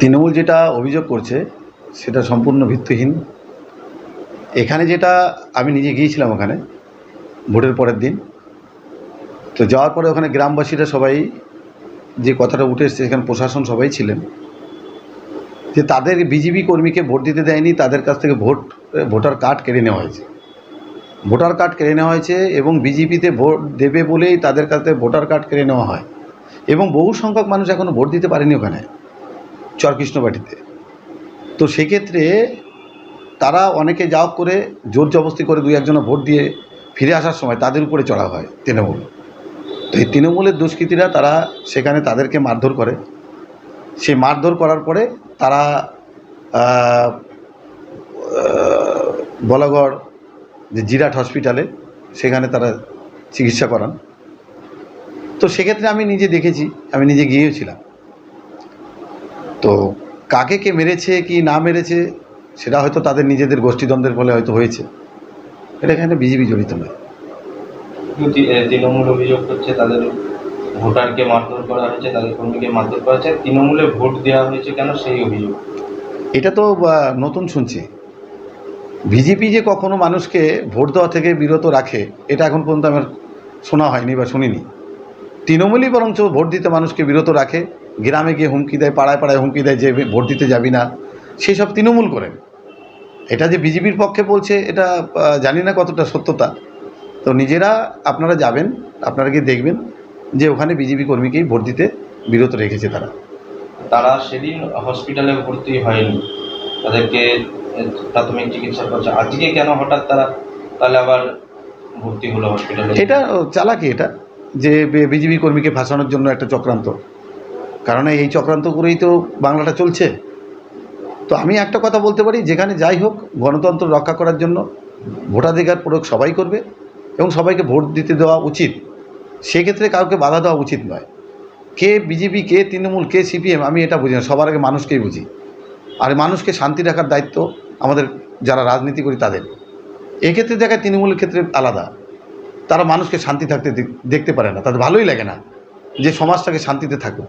তৃণমূল যেটা অভিযোগ করছে, সেটা সম্পূর্ণ ভিত্তিহীন। এখানে যেটা আমি নিজে গিয়েছিলাম ওখানে, ভোটের পরের দিন। তো যাওয়ার পরে ওখানে গ্রামবাসীরা সবাই যে কথাটা উঠে এসছে এখানে প্রশাসন সবাই ছিলেন। যে তাদের বিজেপি কর্মীকে ভোট দিতে দেয়নি, তাদের কাছ থেকে ভোট, ভোটার কার্ড কেড়ে নেওয়া হয়েছে। ভোটার কার্ড কেড়ে নেওয়া হয়েছে এবং বিজেপিতে ভোট দেবে বলেই তাদের কাছ থেকে ভোটার কার্ড কেড়ে নেওয়া হয়। এবং বহু সংখ্যক মানুষ এখনও ভোট দিতে পারেনি ওখানে। চরকৃষ্ণবাটিতে। তো সেক্ষেত্রে তারা অনেকে যাও করে জোর জবস্তি করে দুই একজনে ভোট দিয়ে ফিরে আসার সময় তাদের উপরে চড়া হয় তৃণমূল। তো এই তৃণমূলের দুষ্কৃতীরা তারা সেখানে তাদেরকে মারধর করে। সেই মারধর করার পরে তারা বলাগড়, যে জিরাট হসপিটালে সেখানে তারা চিকিৎসা করান। তো সেক্ষেত্রে আমি নিজে দেখেছি, আমি নিজে গিয়েছিলাম তো কাকে কে মেরেছে কি না মেরেছে সেটা হয়তো তাদের নিজেদের গোষ্ঠীদ্বন্দ্বের ফলে হয়তো হয়েছে। এটা এখানে বিজেপি জড়িত নয়। তৃণমূল অভিযোগ করছে তাদের ভোটারকে মারধর করা হয়েছে তাদের কর্মীকে মারধর করা হয়েছে। তৃণমূলে ভোট দেওয়া হয়েছে কেন সেই অভিযোগ? এটা তো নতুন শুনছি। বিজেপি যে কখনো মানুষকে ভোট দেওয়া থেকে বিরত রাখে এটা এখন পর্যন্ত আমার শোনা হয়নি বা শুনিনি। তৃণমূলই বরঞ্চ ভোট দিতে মানুষকে বিরত রাখে গ্রামে গিয়ে হুমকি দেয় পাড়ায় পাড়ায় হুমকি দেয় যে ভোট দিতে যাবি না সেসব তৃণমূল করেন এটা যে বিজেপির পক্ষে বলছে এটা জানি না কতটা সত্যতা। তো নিজেরা আপনারা যাবেন আপনারা গিয়ে দেখবেন যে ওখানে বিজেপি কর্মীকেই ভোট দিতে বিরত রেখেছে তারা। তারা সেদিন হসপিটালে ভর্তি হয়নি। তাদেরকে প্রাথমিক চিকিৎসা করছে। আজকে কেন হঠাৎ তারা তাহলে আবার ভর্তি হলো হসপিটালে এটা চালাকি এটা যে বিজেপি কর্মীকে ফাঁসানোর জন্য একটা চক্রান্ত। কারণ এই চক্রান্ত করেই তো বাংলাটা চলছে। তো আমি একটা কথা বলতে পারি, যেখানে যাই হোক, গণতন্ত্র রক্ষা করার জন্য ভোটাধিকার প্রয়োগ সবাই করবে এবং সবাইকে ভোট দিতে দেওয়া উচিত। সেক্ষেত্রে কাউকে বাধা দেওয়া উচিত নয়। কে বিজেপি, কে তৃণমূল, কে সিপিএম, আমি এটা বুঝি না, সবার আগে মানুষকেই বুঝি। আর মানুষকে শান্তি রাখার দায়িত্ব আমাদের যারা রাজনীতি করি তাদের। এক্ষেত্রে দেখায় তৃণমূলের ক্ষেত্রে আলাদা। তারা মানুষকে শান্তি থাকতে দেখতে পারে না, তাদের ভালোই লাগে না যে সমাজটাকে শান্তিতে থাকুক।